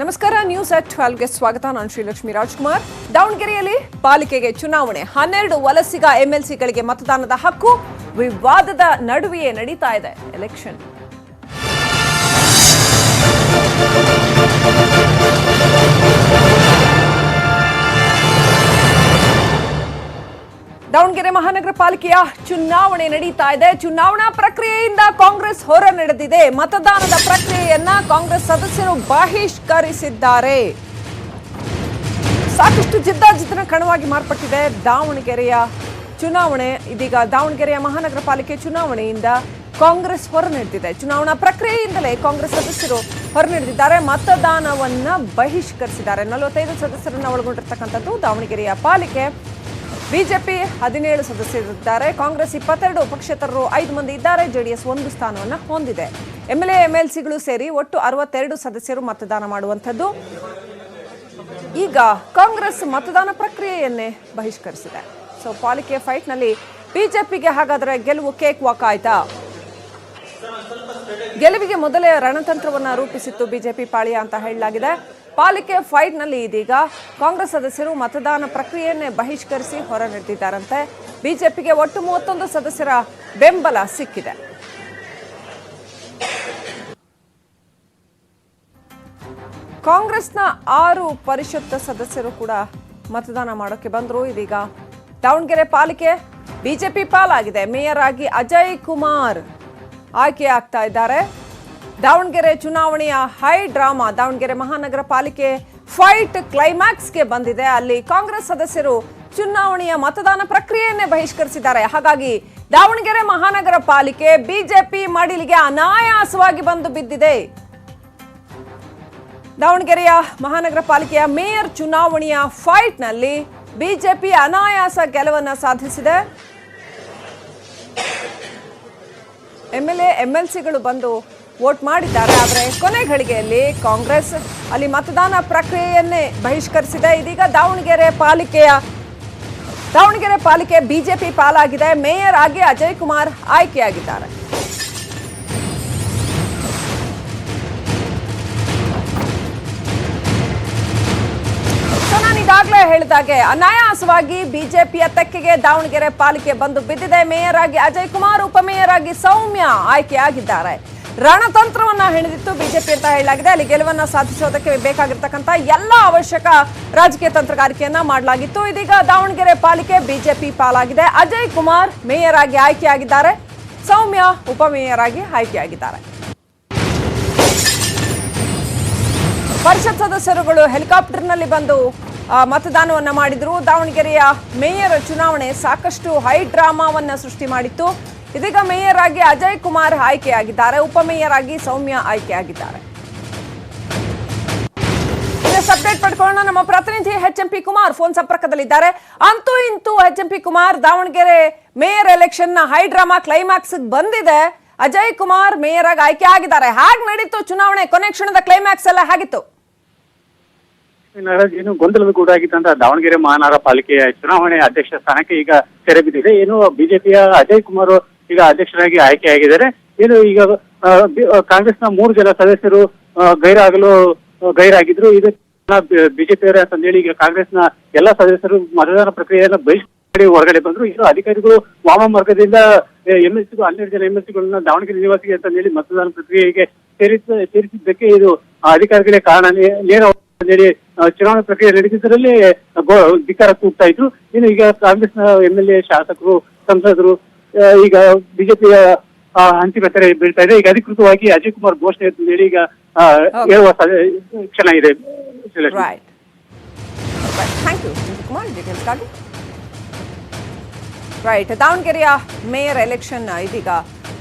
ನಮಸ್ಕಾರ news at ಟ್ವೆಲ್ವ್ಗೆ ಸ್ವಾಗತ. ನಾನು ಶ್ರೀಲಕ್ಷ್ಮಿ ರಾಜ್ಕುಮಾರ್. ದಾವಣಗೆರೆಯಲ್ಲಿ ಪಾಲಿಕೆಗೆ ಚುನಾವಣೆ. ಹನ್ನೆರಡು ವಲಸಿಗ ಎಂಎಲ್ಸಿಗಳಿಗೆ ಮತದಾನದ ಹಕ್ಕು ವಿವಾದದ ನಡುವೆಯೇ ನಡೀತಾ ಇದೆ. ಎಲೆಕ್ಷನ್ ದಾವಣಗೆರೆ ಮಹಾನಗರ ಪಾಲಿಕೆಯ ಚುನಾವಣೆ ನಡೀತಾ ಇದೆ. ಚುನಾವಣಾ ಪ್ರಕ್ರಿಯೆಯಿಂದ ಕಾಂಗ್ರೆಸ್ ಹೊರ ನಡೆದಿದೆ. ಮತದಾನದ ಪ್ರಕ್ರಿಯೆಯನ್ನ ಕಾಂಗ್ರೆಸ್ ಸದಸ್ಯರು ಬಹಿಷ್ಕರಿಸಿದ್ದಾರೆ. ಸಾಕಷ್ಟು ಜಿದ್ದಾಜಿದ್ದಿನ ಕಣವಾಗಿ ಮಾರ್ಪಟ್ಟಿದೆ ದಾವಣಗೆರೆಯ ಚುನಾವಣೆ. ಇದೀಗ ದಾವಣಗೆರೆಯ ಮಹಾನಗರ ಪಾಲಿಕೆ ಚುನಾವಣೆಯಿಂದ ಕಾಂಗ್ರೆಸ್ ಹೊರ ನಡೆದಿದೆ. ಚುನಾವಣಾ ಪ್ರಕ್ರಿಯೆಯಿಂದಲೇ ಕಾಂಗ್ರೆಸ್ ಸದಸ್ಯರು ಹೊರ ನಡೆದಿದ್ದಾರೆ. ಮತದಾನವನ್ನ ಬಹಿಷ್ಕರಿಸಿದ್ದಾರೆ. ನಲವತ್ತೈದು ಸದಸ್ಯರನ್ನ ಒಳಗೊಂಡಿರ್ತಕ್ಕಂಥದ್ದು ದಾವಣಗೆರೆಯ ಪಾಲಿಕೆ. ಬಿಜೆಪಿ ಹದಿನೇಳು ಸದಸ್ಯರಿದ್ದಾರೆ. ಕಾಂಗ್ರೆಸ್ ಇಪ್ಪತ್ತೆರಡು ಪಕ್ಷೇತರರು ಐದು ಮಂದಿ ಇದ್ದಾರೆ. ಜೆಡಿಎಸ್ ಒಂದು ಸ್ಥಾನವನ್ನು ಹೊಂದಿದೆ. ಎಂಎಲ್ಎ ಎಂಎಲ್ಸಿಗಳು ಸೇರಿ ಒಟ್ಟು ಅರವತ್ತೆರಡು ಸದಸ್ಯರು ಮತದಾನ ಮಾಡುವಂಥದ್ದು. ಈಗ ಕಾಂಗ್ರೆಸ್ ಮತದಾನ ಪ್ರಕ್ರಿಯೆಯನ್ನೇ ಬಹಿಷ್ಕರಿಸಿದೆ. ಸೊ ಪಾಲಿಕೆ ಫೈಟ್ನಲ್ಲಿ ಬಿಜೆಪಿಗೆ ಹಾಗಾದರೆ ಗೆಲುವು ಕೇಕ್ ವಾಕ್ ಆಯ್ತಾ? ಗೆಲುವಿಗೆ ಮೊದಲೇ ರಣತಂತ್ರವನ್ನು ರೂಪಿಸಿತ್ತು ಬಿಜೆಪಿ ಪಾಳಿಯ ಅಂತ ಹೇಳಲಾಗಿದೆ. ಪಾಲಿಕೆ ಫೈಟ್ನಲ್ಲಿ ಇದೀಗ ಕಾಂಗ್ರೆಸ್ ಸದಸ್ಯರು ಮತದಾನ ಪ್ರಕ್ರಿಯೆಯನ್ನೇ ಬಹಿಷ್ಕರಿಸಿ ಹೊರ ನಡೆದಿದ್ದಾರಂತೆ ಬಿಜೆಪಿಗೆ ಒಟ್ಟು ಮೂವತ್ತೊಂದು ಸದಸ್ಯರ ಬೆಂಬಲ ಸಿಕ್ಕಿದೆ. ಕಾಂಗ್ರೆಸ್ನ ಆರು ಪರಿಷತ್ ಸದಸ್ಯರು ಕೂಡ ಮತದಾನ ಮಾಡೋಕೆ ಬಂದರು. ಇದೀಗ ದಾವಣಗೆರೆ ಪಾಲಿಕೆ ಬಿಜೆಪಿ ಪಾಲಾಗಿದೆ. ಮೇಯರ್ ಆಗಿ ಅಜಯ್ ಕುಮಾರ್ ಆಯ್ಕೆ ಆಗ್ತಾ ಇದ್ದಾರೆ. ದಾವಣಗೆರೆ ಚುನಾವಣೆಯ ಹೈ ಡ್ರಾಮಾ, ದಾವಣಗೆರೆ ಮಹಾನಗರ ಪಾಲಿಕೆ ಫೈಟ್ ಕ್ಲೈಮ್ಯಾಕ್ಸ್ಗೆ ಬಂದಿದೆ. ಅಲ್ಲಿ ಕಾಂಗ್ರೆಸ್ ಸದಸ್ಯರು ಚುನಾವಣೆಯ ಮತದಾನ ಪ್ರಕ್ರಿಯೆಯನ್ನೇ ಬಹಿಷ್ಕರಿಸಿದ್ದಾರೆ. ಹಾಗಾಗಿ ದಾವಣಗೆರೆ ಮಹಾನಗರ ಪಾಲಿಕೆ ಬಿಜೆಪಿ ಮಡಿಲಿಗೆ ಅನಾಯಾಸವಾಗಿ ಬಂದು ಬಿದ್ದಿದೆ. ದಾವಣಗೆರೆಯ ಮಹಾನಗರ ಪಾಲಿಕೆಯ ಮೇಯರ್ ಚುನಾವಣೆಯ ಫೈಟ್ನಲ್ಲಿ ಬಿಜೆಪಿ ಅನಾಯಾಸ ಗೆಲುವನ್ನ ಸಾಧಿಸಿದೆ. ಎಂಎಲ್ಎ ಸಿಗಳು ಬಂದು ವೋಟ್ ಮಾಡಿದ್ದಾರೆ. ಆದರೆ ಕೊನೆ ಘಳಿಗೆಯಲ್ಲಿ ಕಾಂಗ್ರೆಸ್ ಅಲ್ಲಿ ಮತದಾನ ಪ್ರಕ್ರಿಯೆಯನ್ನೇ ಬಹಿಷ್ಕರಿಸಿದೆ. ಇದೀಗ ದಾವಣಗೆರೆ ಪಾಲಿಕೆಯ, ದಾವಣಗೆರೆ ಪಾಲಿಕೆ ಬಿಜೆಪಿ ಪಾಲಾಗಿದೆ. ಮೇಯರ್ ಆಗಿ ಅಜಯ್ ಕುಮಾರ್ ಆಯ್ಕೆಯಾಗಿದ್ದಾರೆ. ಈಗಾಗಲೇ ಹೇಳಿದಾಗೆ, ಅನಾಯಾಸವಾಗಿ ಬಿಜೆಪಿಯ ತೆಕ್ಕೆಗೆ ದಾವಣಗೆರೆ ಪಾಲಿಕೆ ಬಂದು ಬಿದ್ದಿದೆ. ಮೇಯರ್ ಆಗಿ ಅಜಯ್ ಕುಮಾರ್ ಉಪಮೇಯರ್ ಆಗಿ ಸೌಮ್ಯ ಆಯ್ಕೆಯಾಗಿದ್ದಾರೆ. ರಣತಂತ್ರವನ್ನ ಹೆಣೆದಿತ್ತು ಬಿಜೆಪಿ ಅಂತ ಹೇಳಲಾಗಿದೆ. ಅಲ್ಲಿ ಗೆಲುವನ್ನ ಸಾಧಿಸೋದಕ್ಕೆ ಬೇಕಾಗಿರ್ತಕ್ಕಂಥ ಎಲ್ಲ ಅವಶ್ಯಕ ರಾಜಕೀಯ ತಂತ್ರಗಾರಿಕೆಯನ್ನ ಮಾಡಲಾಗಿತ್ತು. ಇದೀಗ ದಾವಣಗೆರೆ ಪಾಲಿಕೆ ಬಿಜೆಪಿ ಪಾಲಾಗಿದೆ. ಅಜಯ್ ಕುಮಾರ್ ಮೇಯರ್ ಆಗಿ ಆಯ್ಕೆಯಾಗಿದ್ದಾರೆ. ಸೌಮ್ಯ ಉಪಮೇಯರ್ ಆಗಿ ಆಯ್ಕೆಯಾಗಿದ್ದಾರೆ. ಪರಿಷತ್ ಸದಸ್ಯರುಗಳು ಹೆಲಿಕಾಪ್ಟರ್ನಲ್ಲಿ ಬಂದು ಮತದಾನವನ್ನ ಮಾಡಿದ್ರು. ದಾವಣಗೆರೆಯ ಮೇಯರ್ ಚುನಾವಣೆ ಸಾಕಷ್ಟು ಹೈ ಡ್ರಾಮಾವನ್ನ ಸೃಷ್ಟಿ ಮಾಡಿತ್ತು. ಇದೀಗ ಮೇಯರ್ ಆಗಿ ಅಜಯ್ ಕುಮಾರ್ ಆಯ್ಕೆಯಾಗಿದ್ದಾರೆ. ಉಪಮೇಯರ್ ಆಗಿ ಸೌಮ್ಯ ಆಯ್ಕೆಯಾಗಿದ್ದಾರೆ. ಅಪ್ಡೇಟ್ ಪಡ್ಕೊಳ್ಳೋಣ. ನಮ್ಮ ಪ್ರತಿನಿಧಿ H M P Kumar phone ಸಂಪರ್ಕದಲ್ಲಿದ್ದಾರೆ. ಅಂತೂ ಇಂತೂ H M P Kumar Davanagere mayor ಎಲೆಕ್ಷನ್ನ high drama climax ಬಂದಿದೆ. ಅಜಯ್ ಕುಮಾರ್ ಮೇಯರ್ ಆಗಿ ಆಯ್ಕೆ ಆಗಿದ್ದಾರೆ ಹಾಗೆ ನಡೀತು ಚುನಾವಣೆ? ಕೊನೆ ಕ್ಷಣದ ಕ್ಲೈಮ್ಯಾಕ್ಸ್ ಎಲ್ಲ ಹಾಗಿತ್ತು? ಏನು ಗೊಂದಲದ ಕೂಡ ಗೂಡಾಗಿದ್ದಂತ ದಾವಣಗೆರೆ ಮಹಾನಗರ ಪಾಲಿಕೆಯ ಚುನಾವಣೆ ಅಧ್ಯಕ್ಷ ಸ್ಥಾನಕ್ಕೆ ಈಗ ತೆರೆ ಬಿದ್ದಿದೆ. ಏನು ಬಿಜೆಪಿಯ ಅಜಯ್ ಕುಮಾರ್ ಈಗ ಅಧ್ಯಕ್ಷರಾಗಿ ಆಯ್ಕೆಯಾಗಿದ್ದಾರೆ ಏನು ಈಗ ಕಾಂಗ್ರೆಸ್ನ ಮೂರು ಜನ ಸದಸ್ಯರು ಗೈರಾಗಲು ಗೈರಾಗಿದ್ರು. ಇದು ಅಂತ ಹೇಳಿ ಈಗ ಕಾಂಗ್ರೆಸ್ನ ಎಲ್ಲಾ ಸದಸ್ಯರು ಮತದಾನ ಪ್ರಕ್ರಿಯೆಯನ್ನ ಬಹಿಷ್ಕರಿ ಹೊರಗಡೆ ಬಂದ್ರು. ಇನ್ನು ಅಧಿಕಾರಿಗಳು ವಾಮ ಮಾರ್ಗದಿಂದ ಎಂಎಸ್ಸಿಗಳು ಹನ್ನೆರಡು ಜನ ಎಂಎಸ್ಸಿಗಳನ್ನ ದಾವಣಗೆರೆ ನಿವಾಸಿಗೆ ಹೇಳಿ ಮತದಾನ ಪ್ರಕ್ರಿಯೆಗೆ ಸೇರಿಸ, ಸೇರಿಸಿದ್ದಕ್ಕೆ ಇದು ಅಧಿಕಾರಿಗಳೇ ಕಾರಣ. ನೇರ ಹೇಳಿ ಚುನಾವಣಾ ಪ್ರಕ್ರಿಯೆ ನಡೆದಿದ್ದರಲ್ಲಿ ಧಿಕ್ಕಾರ ಕೂಗ್ತಾ ಇದ್ರು. ಇನ್ನು ಈಗ ಕಾಂಗ್ರೆಸ್ನ ಎಂ ಎಲ್ ಎ ಶಾಸಕರು, ಸಂಸದರು ಈಗ ಬಿಜೆಪಿಯ ಅಂತಿಮ ತೆರೆ ಬೀಳ್ತಾ ಇದೆ. ಈಗ ಅಧಿಕೃತವಾಗಿ ಅಜಯ್ ಕುಮಾರ್ ಘೋಷಣೆ ಹೇಳಿ ಈಗ ಹೇಳುವ ಕ್ಷಣ ಇದೆ. ರೈಟ್ ಥ್ಯಾಂಕ್ ಯು ಕುಮಾರ್ ಡೀಟೇಲ್ಸ್ಗಾಗಿ ರೈಟ್ ದಾವಣಗೆರೆಯ ಮೇಯರ್ ಎಲೆಕ್ಷನ್ ಇದೀಗ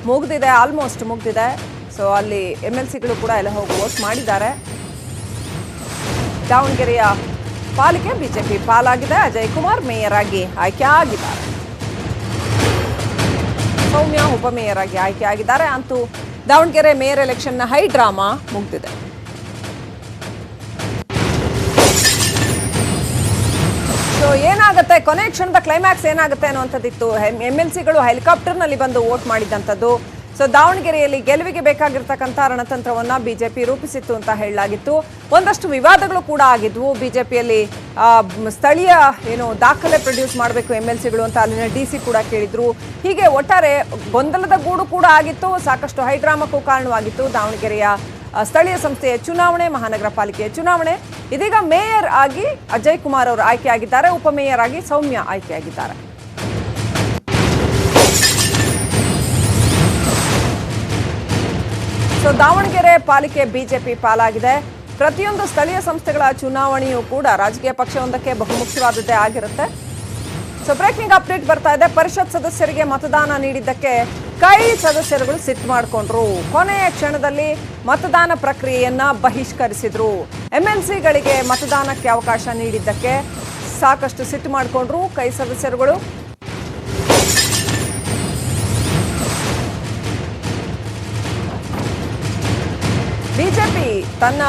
ಮುಗ್ದಿದೆ ಆಲ್ಮೋಸ್ಟ್ ಮುಗ್ದಿದೆ. ಸೊ ಅಲ್ಲಿ ಎಂ ಎಲ್ ಸಿಗಳು ಕೂಡ ಎಲ್ಲ ಹೋಗಿ ವೋಟ್ ಮಾಡಿದ್ದಾರೆ. ದಾವಣಗೆರೆಯ ಪಾಲಿಕೆ ಬಿಜೆಪಿ ಪಾಲಾಗಿದೆ. ಅಜಯ್ ಕುಮಾರ್ ಮೇಯರ್ ಆಗಿ ಆಯ್ಕೆ ಆಗಿದ್ದಾರೆ. ಸೌಮ್ಯ ಉಪಮೇಯರ್ ಆಗಿ ಆಯ್ಕೆ ಆಗಿದ್ದಾರೆ ಅಂತೂ ದಾವಣಗೆರೆ ಮೇಯರ್ ಎಲೆಕ್ಷನ್ನ ಹೈ ಡ್ರಾಮಾ ಮುಗ್ದಿದೆ. ಸೊ ಏನಾಗುತ್ತೆ? ಕೊನೆ ಕ್ಷಣದ ಕ್ಲೈಮ್ಯಾಕ್ಸ್ ಏನಾಗುತ್ತೆ ಅನ್ನುವಂಥದ್ದಿತ್ತು. ಎಂ ಎಲ್ ಸಿಗಳು ಹೆಲಿಕಾಪ್ಟರ್ನಲ್ಲಿ ಬಂದು ವೋಟ್ ಮಾಡಿದಂಥದ್ದು ಸೊ ದಾವಣಗೆರೆಯಲ್ಲಿ ಗೆಲುವಿಗೆ ಬೇಕಾಗಿರ್ತಕ್ಕಂಥ ರಣತಂತ್ರವನ್ನ ಬಿಜೆಪಿ ರೂಪಿಸಿತ್ತು ಅಂತ ಹೇಳಲಾಗಿತ್ತು. ಒಂದಷ್ಟು ವಿವಾದಗಳು ಕೂಡ ಆಗಿದ್ವು. ಬಿಜೆಪಿಯಲ್ಲಿ ಸ್ಥಳೀಯ ಏನು ದಾಖಲೆ ಪ್ರೊಡ್ಯೂಸ್ ಮಾಡಬೇಕು ಎಂ ಎಲ್ ಸಿಗಳು ಅಂತ ಅಲ್ಲಿನ ಡಿ ಸಿ ಕೂಡ ಕೇಳಿದ್ರು. ಹೀಗೆ ಒಟ್ಟಾರೆ ಗೊಂದಲದ ಗೂಡು ಕೂಡ ಆಗಿತ್ತು. ಸಾಕಷ್ಟು ಹೈಡ್ರಾಮಕ್ಕೂ ಕಾರಣವಾಗಿತ್ತು. ದಾವಣಗೆರೆಯ ಸ್ಥಳೀಯ ಸಂಸ್ಥೆಯ ಚುನಾವಣೆ, ಮಹಾನಗರ ಪಾಲಿಕೆಯ ಚುನಾವಣೆ. ಇದೀಗ ಮೇಯರ್ ಆಗಿ ಅಜಯ್ ಕುಮಾರ್ ಅವರು ಆಯ್ಕೆಯಾಗಿದ್ದಾರೆ. ಉಪಮೇಯರ್ ಆಗಿ ಸೌಮ್ಯ ಆಯ್ಕೆಯಾಗಿದ್ದಾರೆ. ಸೊ ದಾವಣಗೆರೆ ಪಾಲಿಕೆ ಬಿಜೆಪಿ ಪಾಲಾಗಿದೆ. ಪ್ರತಿಯೊಂದು ಸ್ಥಳೀಯ ಸಂಸ್ಥೆಗಳ ಚುನಾವಣೆಯೂ ಕೂಡ ರಾಜಕೀಯ ಪಕ್ಷವೊಂದಕ್ಕೆ ಬಹುಮುಖ್ಯವಾದದ್ದೇ ಆಗಿರುತ್ತೆ. ಸೊ ಬ್ರೇಕಿಂಗ್ ಅಪ್ಡೇಟ್ ಬರ್ತಾ ಇದೆ. ಪರಿಷತ್ ಸದಸ್ಯರಿಗೆ ಮತದಾನ ನೀಡಿದ್ದಕ್ಕೆ ಕೈ ಸದಸ್ಯರುಗಳು ಸಿಟ್ ಮಾಡಿಕೊಂಡ್ರು. ಕೊನೆಯ ಕ್ಷಣದಲ್ಲಿ ಮತದಾನ ಪ್ರಕ್ರಿಯೆಯನ್ನ ಬಹಿಷ್ಕರಿಸಿದ್ರು. ಎಂಎಲ್ಸಿಗಳಿಗೆ ಮತದಾನಕ್ಕೆ ಅವಕಾಶ ನೀಡಿದ್ದಕ್ಕೆ ಸಾಕಷ್ಟು ಸಿಟ್ಟು ಮಾಡಿಕೊಂಡ್ರು ಕೈ ಸದಸ್ಯರುಗಳು. ತನ್ನ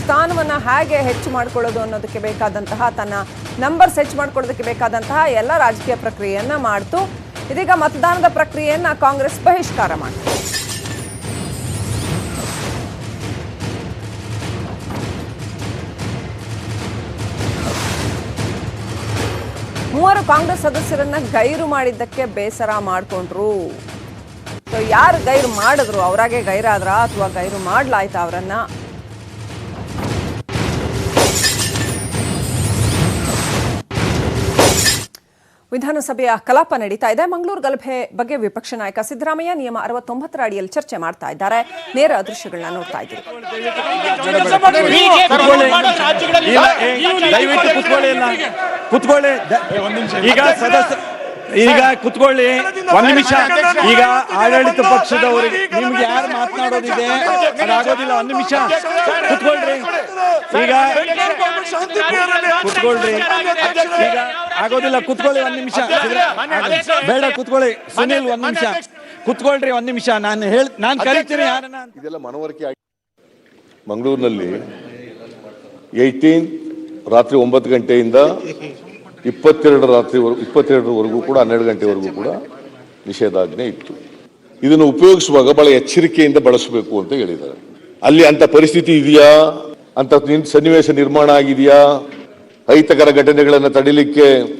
ಸ್ಥಾನವನ್ನು ಹೇಗೆ ಹೆಚ್ಚು ಮಾಡಿಕೊಳ್ಳೋದು ಅನ್ನೋದಕ್ಕೆ ಬೇಕಾದಂತಹ, ತನ್ನ ನಂಬರ್ಸ್ ಹೆಚ್ಚು ಮಾಡ್ಕೊಳ್ಳೋದಕ್ಕೆ ಬೇಕಾದಂತಹ ಎಲ್ಲ ರಾಜಕೀಯ ಪ್ರಕ್ರಿಯೆಯನ್ನು ಮಾಡ್ತು. ಇದೀಗ ಮತದಾನದ ಪ್ರಕ್ರಿಯೆಯನ್ನು ಕಾಂಗ್ರೆಸ್ ಬಹಿಷ್ಕಾರ ಮಾಡಿತು. ಮೂವರು ಕಾಂಗ್ರೆಸ್ ಸದಸ್ಯರನ್ನ ಗೈರು ಮಾಡಿದ್ದಕ್ಕೆ ಬೇಸರ ಮಾಡಿಕೊಂಡ್ರು. ಸೊ ಯಾರು ಗೈರು ಮಾಡಿದ್ರು? ಅವರಾಗೆ ಗೈರಾದ್ರ ಅಥವಾ ಗೈರು ಮಾಡ್ಲಾಯ್ತಾ ಅವರನ್ನ? ವಿಧಾನಸಭೆಯ ಕಲಾಪ ನಡೀತಾ ಇದೆ. ಮಂಗಳೂರು ಗಲಭೆ ಬಗ್ಗೆ ವಿಪಕ್ಷ ನಾಯಕ ಸಿದ್ದರಾಮಯ್ಯ ನಿಯಮ ಅರವತ್ತೊಂಬತ್ತರ ಅಡಿಯಲ್ಲಿ ಚರ್ಚೆ ಮಾಡ್ತಾ ಇದ್ದಾರೆ. ನೇರ ದೃಶ್ಯಗಳನ್ನ ನೋಡ್ತಾ ಇದ್ದೀರಿ. ದಯವಿಟ್ಟು ಈಗ ಈಗ ಕುತ್ಕೊಳ್ಳಿ ಒಂದ್ ನಿಮಿಷ. ಈಗ ಆಡಳಿತ ಪಕ್ಷದವರಿಗೆ ನಿಮ್ಗೆ ಯಾರು ಮಾತನಾಡೋದಿದೆ? ಅದಾಗೋದಿಲ್ಲ ಒಂದ್ ನಿಮಿಷ. ಕುತ್ಕೊಳ್ರಿ. ಈಗ ಕುತ್ಕೊಳ್ರಿ. ಈಗ ಆಗೋದಿಲ್ಲ ಕುತ್ಕೊಳ್ಳಿ ಒಂದ್ ನಿಮಿಷ. ಬೇಡ ಕುತ್ಕೊಳ್ಳಿ. ಸುನಿಲ್ ಒಂದ್ ನಿಮಿಷ. ಕುತ್ಕೊಳ್ರಿ ಒಂದ್ ನಿಮಿಷ. ನಾನು ಹೇಳ್ ನಾನು ಕರಿತೀನಿ ಯಾರನ್ನ ಅಂತ. ಇದೆಲ್ಲ ಮನವರಿಕೆ ಆಗಿ ಮಂಗಳೂರಿನಲ್ಲಿ ಏಯ್ಟೀನ್ ರಾತ್ರಿ ಒಂಬತ್ತು ಗಂಟೆಯಿಂದ ಇಪ್ಪತ್ತೆರಡು ರಾತ್ರಿ ಇಪ್ಪತ್ತೆರಡರವರೆಗೂ ಕೂಡ, ಹನ್ನೆರಡು ಗಂಟೆವರೆಗೂ ಕೂಡ ನಿಷೇಧಾಜ್ಞೆ ಇತ್ತು. ಇದನ್ನು ಉಪಯೋಗಿಸುವಾಗ ಬಹಳ ಎಚ್ಚರಿಕೆಯಿಂದ ಬಳಸಬೇಕು ಅಂತ ಹೇಳಿದ್ದಾರೆ. ಅಲ್ಲಿ ಅಂತ ಪರಿಸ್ಥಿತಿ ಇದೆಯಾ? ಅಂತ ನಿನ್- ಸನ್ನಿವೇಶ ನಿರ್ಮಾಣ ಆಗಿದೆಯಾ? ಅಹಿತಕರ ಘಟನೆಗಳನ್ನು ತಡಿಲಿಕ್ಕೆ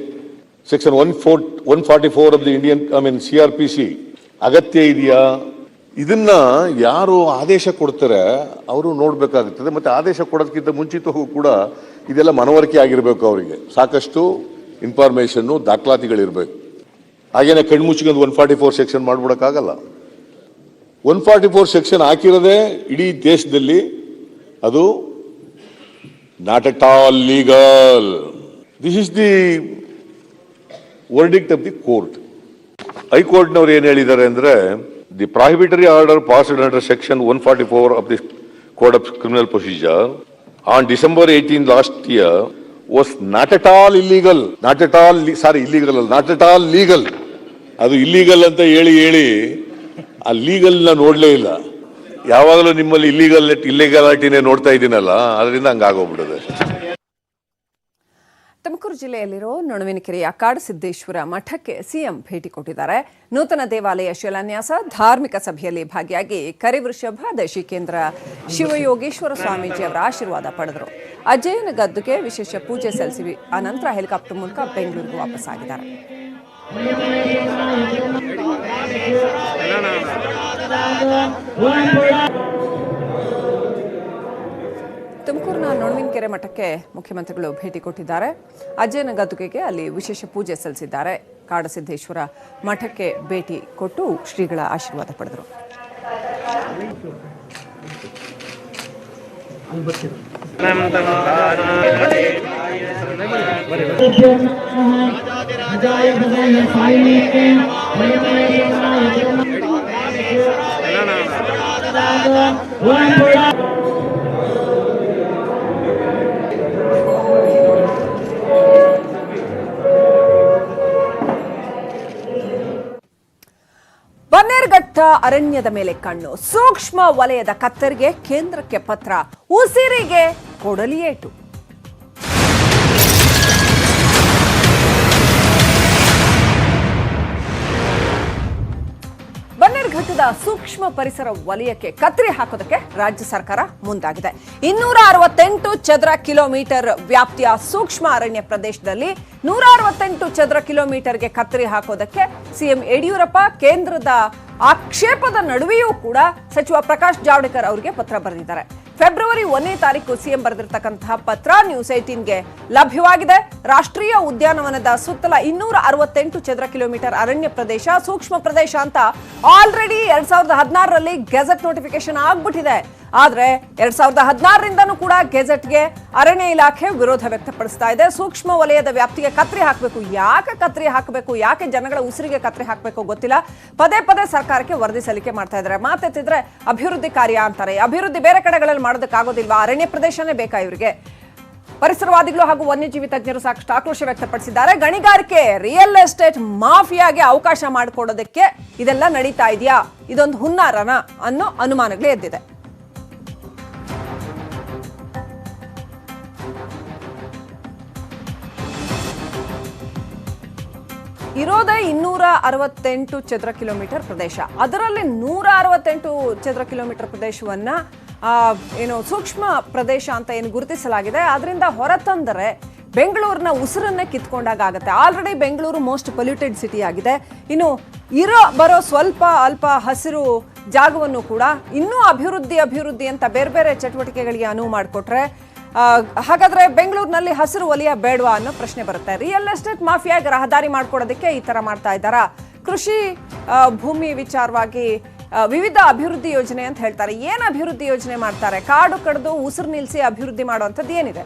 section one four one forty four of the Indian I mean C R P C ಅಗತ್ಯ ಇದೆಯಾ? ಇದನ್ನ ಯಾರು ಆದೇಶ ಕೊಡ್ತಾರೆ ಅವರು ನೋಡ್ಬೇಕಾಗುತ್ತದೆ ಮತ್ತೆ ಆದೇಶ ಕೊಡೋದಕ್ಕಿಂತ ಮುಂಚಿತವೂ ಕೂಡ ಇದೆಲ್ಲ ಮನವರಿಕೆ ಆಗಿರ್ಬೇಕು ಅವರಿಗೆ. ಸಾಕಷ್ಟು ಇನ್ಫಾರ್ಮೇಶನ್ನು ದಾಖಲಾತಿಗಳಿರ್ಬೇಕು. ಹಾಗೇನೆ ಕಣ್ಮುಚ್ಚಿಗೊಂದು ಒನ್ ಫಾರ್ಟಿ ಫೋರ್ ಸೆಕ್ಷನ್ ಮಾಡ್ಬಿಡಕ್ಕಾಗಲ್ಲ. ಒನ್ ಫಾರ್ಟಿ ಫೋರ್ ಸೆಕ್ಷನ್ ಹಾಕಿರೋದೇ ಇಡೀ ದೇಶದಲ್ಲಿ ಅದು not at all legal this is the verdict of the court ಹೈಕೋರ್ಟ್ನವ್ರು ಏನು ಹೇಳಿದ್ದಾರೆ ಅಂದ್ರೆ passed under section one forty four of the code of criminal procedure on December eighteen last year was not at all illegal not at all sorry illegal ಅಲ್ಲ not at all legal ಅದು illegal ಅಂತ ಹೇಳಿ ಹೇಳಿ ಆ ಲೀಗಲ್ನ ನೋಡಲೇ ಇಲ್ಲ. ಯಾವಾಗಲೂ ನಿಮ್ಮಲ್ಲಿ ಇಲ್ಲಿಗಲ್ ಇಲ್ಲಿಗಾಲಿಟಿನೇ ನೋಡ್ತಾ ಇದ್ದೀನಲ್ಲ, ಅದರಿಂದ ಹಂಗಾಗೋಗ್ಬಿಡುತ್ತೆ ತುಮಕೂರು ಜಿಲ್ಲೆಯಲ್ಲಿರೋ ನೊಣವಿನಕೆರೆಯ ಕಾಡಸಿದ್ದೇಶ್ವರ ಮಠಕ್ಕೆ ಸಿಎಂ ಭೇಟಿ ಕೊಟ್ಟಿದ್ದಾರೆ. ನೂತನ ದೇವಾಲಯ ಶಿಲಾನ್ಯಾಸ ಧಾರ್ಮಿಕ ಸಭೆಯಲ್ಲಿ ಭಾಗಿಯಾಗಿ ಕರಿವೃಷಭ ದೇಶಿಕೇಂದ್ರ ಶಿವಯೋಗೇಶ್ವರ ಸ್ವಾಮೀಜಿ ಅವರ ಆಶೀರ್ವಾದ ಪಡೆದರು. ಅಜಯನ ಗದ್ದುಗೆ ವಿಶೇಷ ಪೂಜೆ ಸಲ್ಲಿಸಿ ಅನಂತರ ಹೆಲಿಕಾಪ್ಟರ್ ಮೂಲಕ ಬೆಂಗಳೂರಿಗೆ ವಾಪಸ್ಸಾಗಿದ್ದಾರೆ ತುಮಕೂರಿನ ನೊಣವಿನಕೆರೆ ಮಠಕ್ಕೆ ಮುಖ್ಯಮಂತ್ರಿಗಳು ಭೇಟಿ ಕೊಟ್ಟಿದ್ದಾರೆ. ಅಜ್ಜನ ಗದ್ದುಗೆಗೆ ಅಲ್ಲಿ ವಿಶೇಷ ಪೂಜೆ ಸಲ್ಲಿಸಿದ್ದಾರೆ. ಕಾಡಸಿದ್ದೇಶ್ವರ ಮಠಕ್ಕೆ ಭೇಟಿ ಕೊಟ್ಟು ಶ್ರೀಗಳ ಆಶೀರ್ವಾದ ಪಡೆದರು. ಅರಣ್ಯದ ಮೇಲೆ ಕಣ್ಣು. ಸೂಕ್ಷ್ಮ ವಲಯದ ಕತ್ತರಿಗೆ ಕೇಂದ್ರಕ್ಕೆ ಪತ್ರ. ಉಸಿರಿಗೆ ಕೊಡಲಿಯೇಟು ಘಟ್ಟದ ಸೂಕ್ಷ್ಮ ಪರಿಸರ ವಲಯಕ್ಕೆ ಕತ್ತರಿ ಹಾಕೋದಕ್ಕೆ ರಾಜ್ಯ ಸರ್ಕಾರ ಮುಂದಾಗಿದೆ. ಇನ್ನೂರ ಅರವತ್ತೆಂಟು ಚದರ ಕಿಲೋಮೀಟರ್ ವ್ಯಾಪ್ತಿಯ ಸೂಕ್ಷ್ಮ ಅರಣ್ಯ ಪ್ರದೇಶದಲ್ಲಿ ನೂರ ಅರವತ್ತೆಂಟು ಚದರ ಕಿಲೋಮೀಟರ್ಗೆ ಕತ್ತರಿ ಹಾಕೋದಕ್ಕೆ ಸಿಎಂ ಯಡಿಯೂರಪ್ಪ ಕೇಂದ್ರದ ಆಕ್ಷೇಪದ ನಡುವೆಯೂ ಕೂಡ ಸಚಿವ ಪ್ರಕಾಶ್ ಜಾವಡೇಕರ್ ಅವರಿಗೆ ಪತ್ರ ಬರೆದಿದ್ದಾರೆ. ಫೆಬ್ರವರಿ ಒಂದನೇ ತಾರೀಕು ಸಿಎಂ ಬರೆದಿರ್ತಕ್ಕಂತಹ ಪತ್ರ ನ್ಯೂಸ್ ಏಟೀನ್ಗೆ ಲಭ್ಯವಾಗಿದೆ. ರಾಷ್ಟ್ರೀಯ ಉದ್ಯಾನವನದ ಸುತ್ತಲ ಇನ್ನೂರ ಅರವತ್ತೆಂಟು ಚದರ ಕಿಲೋಮೀಟರ್ ಅರಣ್ಯ ಪ್ರದೇಶ, ಸೂಕ್ಷ್ಮ ಪ್ರದೇಶ ಅಂತ ಆಲ್ರೆಡಿ ಎರಡ್ ಸಾವಿರದ ಹದಿನಾರರಲ್ಲಿ ಗೆಜೆಟ್ ನೋಟಿಫಿಕೇಶನ್ ಆಗ್ಬಿಟ್ಟಿದೆ. ಆದ್ರೆ ಎರಡ್ ಸಾವಿರದ ಹದಿನಾರರಿಂದನೂ ಕೂಡ ಗೆಜೆಟ್ಗೆ ಅರಣ್ಯ ಇಲಾಖೆ ವಿರೋಧ ವ್ಯಕ್ತಪಡಿಸ್ತಾ ಇದೆ. ಸೂಕ್ಷ್ಮ ವಲಯದ ವ್ಯಾಪ್ತಿಗೆ ಕತ್ರಿ ಹಾಕಬೇಕು. ಯಾಕೆ ಕತ್ರಿ ಹಾಕಬೇಕು? ಯಾಕೆ ಜನಗಳ ಉಸಿರಿಗೆ ಕತ್ರಿ ಹಾಕಬೇಕು ಗೊತ್ತಿಲ್ಲ. ಪದೇ ಪದೇ ಸರ್ಕಾರಕ್ಕೆ ವರದಿ ಸಲ್ಲಿಕೆ ಮಾಡ್ತಾ ಇದ್ದಾರೆ. ಮಾತೆತ್ತಿದ್ರೆ ಅಭಿವೃದ್ಧಿ ಕಾರ್ಯ ಅಂತಾರೆ. ಅಭಿವೃದ್ಧಿ ಬೇರೆ ಕಡೆಗಳಲ್ಲಿ ಮಾಡೋದಕ್ಕಾಗೋದಿಲ್ವಾ? ಅರಣ್ಯ ಪ್ರದೇಶನೇ ಬೇಕಾ ಇವರಿಗೆ? ಪರಿಸರವಾದಿಗಳು ಹಾಗೂ ವನ್ಯಜೀವಿ ತಜ್ಞರು ಸಾಕಷ್ಟು ಆಕ್ರೋಶ ವ್ಯಕ್ತಪಡಿಸಿದ್ದಾರೆ. ಗಣಿಗಾರಿಕೆ ರಿಯಲ್ ಎಸ್ಟೇಟ್ ಮಾಫಿಯಾಗೆ ಅವಕಾಶ ಮಾಡಿಕೊಡೋದಕ್ಕೆ ಇದೆಲ್ಲ ನಡೀತಾ ಇದೆಯಾ? ಇದೊಂದು ಹುನ್ನಾರನ ಅನ್ನೋ ಅನುಮಾನಗಳೇ ಎದ್ದಿದೆ. ಇರೋದೇ ಇನ್ನೂರ ಅರವತ್ತೆಂಟು ಚದರ ಕಿಲೋಮೀಟರ್ ಪ್ರದೇಶ. ಅದರಲ್ಲಿ ನೂರ ಅರವತ್ತೆಂಟು ಚದರ ಕಿಲೋಮೀಟರ್ ಪ್ರದೇಶವನ್ನ ಏನು ಸೂಕ್ಷ್ಮ ಪ್ರದೇಶ ಅಂತ ಏನು ಗುರುತಿಸಲಾಗಿದೆ. ಅದರಿಂದ ಹೊರತಂದರೆ ಬೆಂಗಳೂರಿನ ಉಸಿರನ್ನೇ ಕಿತ್ಕೊಂಡಾಗ ಆಗುತ್ತೆ already Bengaluru most polluted city ಆಗಿದೆ. ಇನ್ನು ಇರೋ ಬರೋ ಸ್ವಲ್ಪ ಅಲ್ಪ ಹಸಿರು ಜಾಗವನ್ನು ಕೂಡ ಇನ್ನೂ ಅಭಿವೃದ್ಧಿ ಅಭಿವೃದ್ಧಿ ಅಂತ ಬೇರೆ ಬೇರೆ ಚಟುವಟಿಕೆಗಳಿಗೆ ಅನುವು ಮಾಡಿಕೊಟ್ರೆ ಹಾಗಾದ್ರೆ ಬೆಂಗಳೂರಿನಲ್ಲಿ ಹಸಿರು ವಲಯ ಬೇಡವಾ ಅನ್ನೋ ಪ್ರಶ್ನೆ ಬರುತ್ತೆ. ರಿಯಲ್ ಎಸ್ಟೇಟ್ ಮಾಫಿಯಾಗಿ ರಹದಾರಿ ಮಾಡ್ಕೊಡೋದಕ್ಕೆ ಈ ತರ ಮಾಡ್ತಾ ಇದ್ದಾರಾ? ಕೃಷಿ ಭೂಮಿ ವಿಚಾರವಾಗಿ ವಿವಿಧ ಅಭಿವೃದ್ಧಿ ಯೋಜನೆ ಅಂತ ಹೇಳ್ತಾರೆ. ಏನ್ ಅಭಿವೃದ್ಧಿ ಯೋಜನೆ ಮಾಡ್ತಾರೆ? ಕಾಡು ಕಡಿದು ಉಸಿರು ನಿಲ್ಲಿಸಿ ಅಭಿವೃದ್ಧಿ ಮಾಡುವಂಥದ್ದು ಏನಿದೆ?